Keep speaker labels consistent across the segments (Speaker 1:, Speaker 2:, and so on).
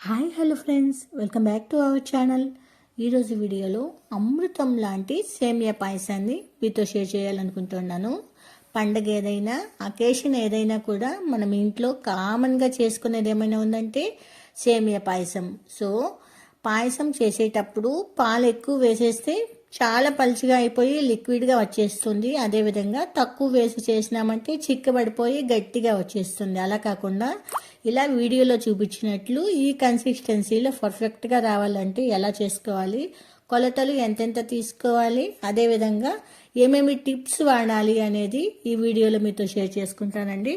Speaker 1: Hi hello friends. Welcome back to our channel. ఈరోజు వీడియోలో అమృతం లాంటి సేమియా పాయసాన్ని మీతో షేర్ చేయాలనుకుంటున్నాను. పండగ ఏదైనా అకేషన్ ఏదైనా కూడా మనం ఇంట్లో కామన్గా చేసుకునేది ఏమైనా ఉందంటే సేమియా పాయసం. సో పాయసం చేసేటప్పుడు పాలు ఎక్కువ వేసేస్తే చాలా పలుచగా అయిపోయి లిక్విడ్గా వచ్చేస్తుంది. అదేవిధంగా తక్కువ వేసి చేసినామంటే చిక్కబడిపోయి గట్టిగా వచ్చేస్తుంది. అలా కాకుండా ఇలా వీడియోలో చూపించినట్లు ఈ కన్సిస్టెన్సీలో పర్ఫెక్ట్గా రావాలంటే ఎలా చేసుకోవాలి? కొలతలు ఎంతెంత తీసుకోవాలి? అదేవిధంగా ఏమేమి టిప్స్ వాడాలి అనేది ఈ వీడియోలో మీతో షేర్ చేసుకుంటానండి.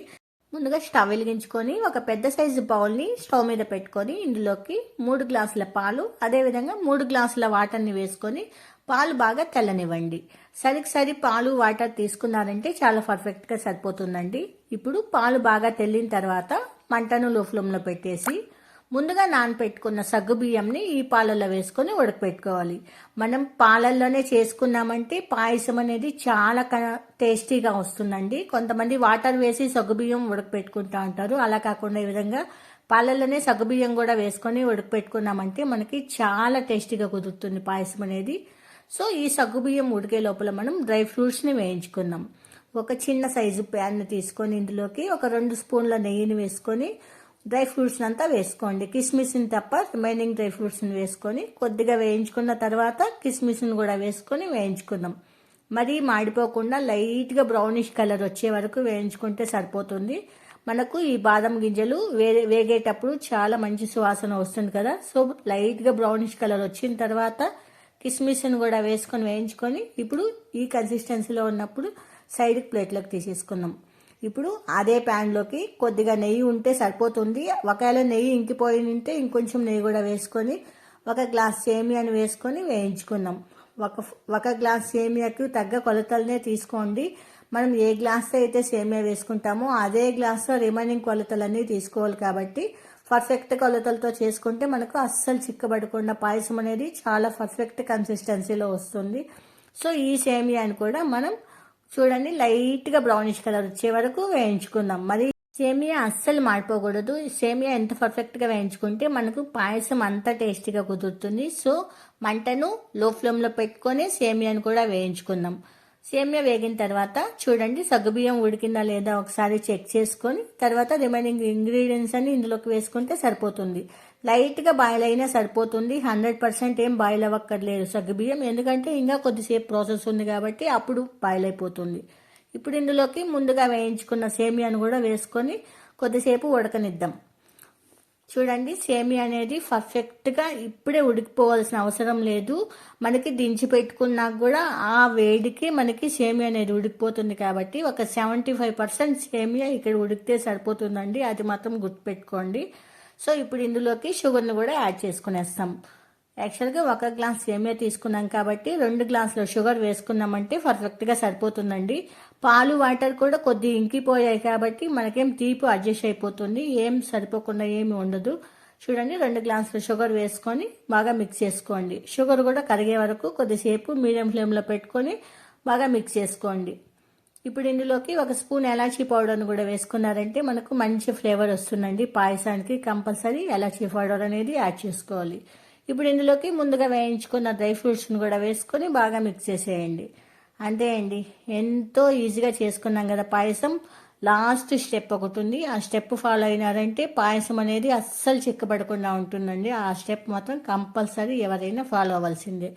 Speaker 1: ముందుగా స్టవ్ వెలిగించుకొని ఒక పెద్ద సైజు బౌల్ని స్టవ్ మీద పెట్టుకొని ఇందులోకి మూడు గ్లాసుల పాలు అదేవిధంగా మూడు గ్లాసుల వాటర్ని వేసుకొని పాలు బాగా తెల్లనివ్వండి. సరికి సరి పాలు వాటర్ తీసుకున్నారంటే చాలా పర్ఫెక్ట్గా సరిపోతుందండి. ఇప్పుడు పాలు బాగా తెల్లిన తర్వాత మంటను లో ఫ్లేమ్లో పెట్టేసి ముందుగా నానపెట్టుకున్న సగ్గు బియ్యంని ఈ పాలల్లో వేసుకొని ఉడకపెట్టుకోవాలి. మనం పాలల్లోనే చేసుకున్నామంటే పాయసం అనేది చాలా టేస్టీగా వస్తుందండి. కొంతమంది వాటర్ వేసి సగ్గు బియ్యం ఉడకపెట్టుకుంటా ఉంటారు. అలా కాకుండా ఈ విధంగా పాలల్లోనే సగ్గుబియ్యం కూడా వేసుకొని ఉడకపెట్టుకున్నామంటే మనకి చాలా టేస్టీగా కుదురుతుంది పాయసం అనేది. సో ఈ సగ్గుబియ్యం ఉడికే లోపల మనం డ్రై ఫ్రూట్స్ని వేయించుకుందాం ఒక చిన్న సైజు ప్యాన్ని తీసుకొని ఇందులోకి ఒక రెండు స్పూన్ల నెయ్యిని వేసుకొని డ్రై ఫ్రూట్స్ అంతా వేసుకోండి. కిస్మిస్ని తప్ప రిమైనింగ్ డ్రై ఫ్రూట్స్ని వేసుకొని కొద్దిగా వేయించుకున్న తర్వాత కిస్మిస్ని కూడా వేసుకొని వేయించుకుందాం. మరీ మాడిపోకుండా లైట్గా బ్రౌనిష్ కలర్ వచ్చే వరకు వేయించుకుంటే సరిపోతుంది. మనకు ఈ బాదం గింజలు వే వేగేటప్పుడు చాలా మంచి సువాసన వస్తుంది కదా. సో లైట్గా బ్రౌనిష్ కలర్ వచ్చిన తర్వాత కిస్మిస్ని కూడా వేసుకొని వేయించుకొని ఇప్పుడు ఈ కన్సిస్టెన్సీలో ఉన్నప్పుడు సైడ్ ప్లేట్లోకి తీసేసుకుందాం. ఇప్పుడు అదే ప్యాన్లోకి కొద్దిగా నెయ్యి ఉంటే సరిపోతుంది. ఒకవేళ నెయ్యి ఇంకిపోయి ఉంటే ఇంకొంచెం నెయ్యి కూడా వేసుకొని ఒక గ్లాస్ సేమియాని వేసుకొని వేయించుకుందాం. ఒక ఒక గ్లాస్ సేమియాకి తగ్గ కొలతలనే తీసుకోండి. మనం ఏ గ్లాస్ అయితే సేమియా వేసుకుంటామో అదే గ్లాస్లో రిమైనింగ్ కొలతలన్నీ తీసుకోవాలి కాబట్టి పర్ఫెక్ట్ కొలతలతో చేసుకుంటే మనకు అస్సలు చిక్కబడకుండా పాయసం అనేది చాలా పర్ఫెక్ట్ కన్సిస్టెన్సీలో వస్తుంది. సో ఈ సేమియాని కూడా మనం చూడండి లైట్గా బ్రౌనిష్ కలర్ వచ్చే వరకు వేయించుకుందాం. మరి సేమియా అస్సలు మాడిపోకూడదు. సేమియా ఎంత పర్ఫెక్ట్గా వేయించుకుంటే మనకు పాయసం అంత టేస్టీగా కుదురుతుంది. సో మంటను లో ఫ్లేమ్లో పెట్టుకొని సేమియాను కూడా వేయించుకుందాం. సేమియా వేగిన తర్వాత చూడండి సగ్గుబియ్యం ఉడికిందా లేదా ఒకసారి చెక్ చేసుకొని తర్వాత రిమైనింగ్ ఇంగ్రీడియంట్స్ అన్ని ఇందులోకి వేసుకుంటే సరిపోతుంది. లైట్గా బాయిల్ అయినా సరిపోతుంది. హండ్రెడ్ పర్సెంట్ ఏం బాయిల్ అవ్వక్కర్లేదు సగ్గుబియ్యం ఎందుకంటే ఇంకా కొద్దిసేపు ప్రాసెస్ ఉంది కాబట్టి అప్పుడు బాయిల్ అయిపోతుంది ఇప్పుడు ఇందులోకి ముందుగా వేయించుకున్న సేమియాను కూడా వేసుకొని కొద్దిసేపు ఉడకనిద్దాం. చూడండి సేమియా అనేది పర్ఫెక్ట్గా ఇప్పుడే ఉడికిపోవాల్సిన అవసరం లేదు. మనకి దించి పెట్టుకున్నాక కూడా ఆ వేడికి మనకి సేమియా అనేది ఉడికిపోతుంది కాబట్టి ఒక సెవెంటీ ఫైవ్ పర్సెంట్ సేమియా ఇక్కడ ఉడికితే సరిపోతుందండి. అది మాత్రం గుర్తుపెట్టుకోండి. సో ఇప్పుడు ఇందులోకి షుగర్ని కూడా యాడ్ చేసుకునేస్తాం. యాక్చువల్గా ఒక గ్లాస్ సేమియా తీసుకున్నాం కాబట్టి రెండు గ్లాసుల షుగర్ వేసుకున్నామంటే పర్ఫెక్ట్గా సరిపోతుందండి. పాలు వాటర్ కూడా కొద్దిగా ఇంకిపోయాయి కాబట్టి మనకేం తీపి అడ్జస్ట్ అయిపోతుంది. ఏం సరిపోకుండా ఏమి ఉండదు. చూడండి రెండు గ్లాసుల షుగర్ వేసుకొని బాగా మిక్స్ చేసుకోండి. షుగర్ కూడా కరిగే వరకు కొద్దిసేపు మీడియం ఫ్లేమ్లో పెట్టుకొని బాగా మిక్స్ చేసుకోండి. ఇప్పుడు ఇందులోకి ఒక స్పూన్ ఎలాచీ పౌడర్ని కూడా వేసుకున్నారంటే మనకు మంచి ఫ్లేవర్ వస్తుందండి. పాయసానికి కంపల్సరీ ఎలాచీ పౌడర్ అనేది యాడ్ చేసుకోవాలి. ఇప్పుడు ఇందులోకి ముందుగా వేయించుకున్న డ్రై ఫ్రూట్స్ని కూడా వేసుకొని బాగా మిక్స్ చేసేయండి. అంతే అండి. ఎంతో ఈజీగా చేసుకున్నాం కదా పాయసం. లాస్ట్ స్టెప్ ఒకటి ఉంది. ఆ స్టెప్ ఫాలో అయినారంటే పాయసం అనేది అస్సలు చిక్కబడకుండా ఉంటుందండి. ఆ స్టెప్ మాత్రం కంపల్సరీ ఎవరైనా ఫాలో అవ్వాల్సిందే.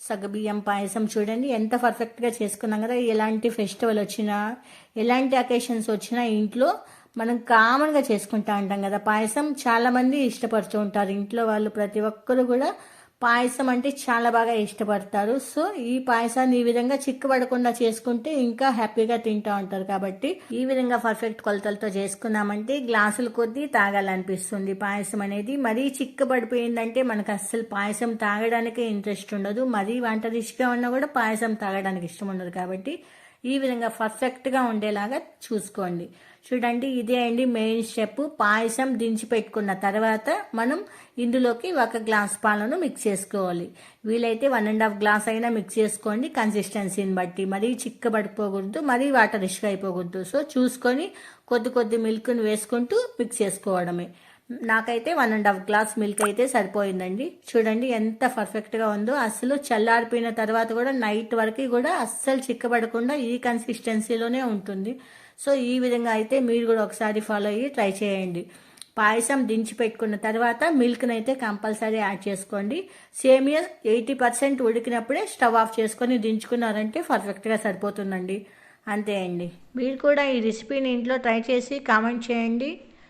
Speaker 1: సగబియ్యం పాయసం చూడండి. ఎంత పర్ఫెక్ట్గా చేసుకున్నాం కదా. ఎలాంటి ఫెస్టివల్ వచ్చినా ఎలాంటి అకేషన్స్ వచ్చినా ఇంట్లో మనం కామన్గా చేసుకుంటా ఉంటాం కదా. పాయసం చాలామంది ఇష్టపడుతూ ఉంటారు. ఇంట్లో వాళ్ళు ప్రతి ఒక్కరు కూడా పాయసం అంటే చాలా బాగా ఇష్టపడతారు. సో ఈ పాయసాన్ని ఈ విధంగా చిక్కబడకుండా చేసుకుంటే ఇంకా హ్యాపీగా తింటూ ఉంటారు కాబట్టి ఈ విధంగా పర్ఫెక్ట్ కొలతలతో చేసుకున్నామంటే గ్లాసులు కొద్దీ తాగాలనిపిస్తుంది. పాయసం అనేది మరీ చిక్కబడిపోయిందంటే మనకు అస్సలు పాయసం తాగడానికి ఇంట్రెస్ట్ ఉండదు. మరీ వంట రిష్గా ఉన్నా కూడా పాయసం తాగడానికి ఇష్టం ఉండదు కాబట్టి ఈ విధంగా పర్ఫెక్ట్గా ఉండేలాగా చూసుకోండి. చూడండి ఇదే అండి మెయిన్ స్టెప్ పాయసం దించి పెట్టుకున్న తర్వాత మనం ఇందులోకి ఒక గ్లాస్ పాలను మిక్స్ చేసుకోవాలి. వీలైతే వన్ అండ్ హాఫ్ గ్లాస్ అయినా మిక్స్ చేసుకోండి కన్సిస్టెన్సీని బట్టి. మరీ చిక్కబడిపోకూడదు మరీ వాటర్ రిష్గా అయిపోకూడదు. సో చూసుకొని కొద్ది కొద్ది మిల్క్ని వేసుకుంటూ మిక్స్ చేసుకోవడమే. నాకైతే one and half glass milk అయితే సరిపోయిందండి. చూడండి ఎంత పర్ఫెక్ట్గా ఉందో. అస్సలు చల్లారిపోయిన తర్వాత కూడా నైట్ వరకు కూడా అస్సలు చిక్కబడకుండా ఈ కన్సిస్టెన్సీలోనే ఉంటుంది. సో ఈ విధంగా అయితే మీరు కూడా ఒకసారి ఫాలో అయ్యి ట్రై చేయండి. పాయసం దించి పెట్టుకున్న తర్వాత మిల్క్ని అయితే కంపల్సరీ యాడ్ చేసుకోండి. సేమియా ఎయిటీ పర్సెంట్ ఉడికినప్పుడే స్టవ్ ఆఫ్ చేసుకొని దించుకున్నారంటే పర్ఫెక్ట్గా సరిపోతుందండి. అంతే అండి. మీరు కూడా ఈ రెసిపీని ఇంట్లో ట్రై చేసి కామెంట్ చేయండి.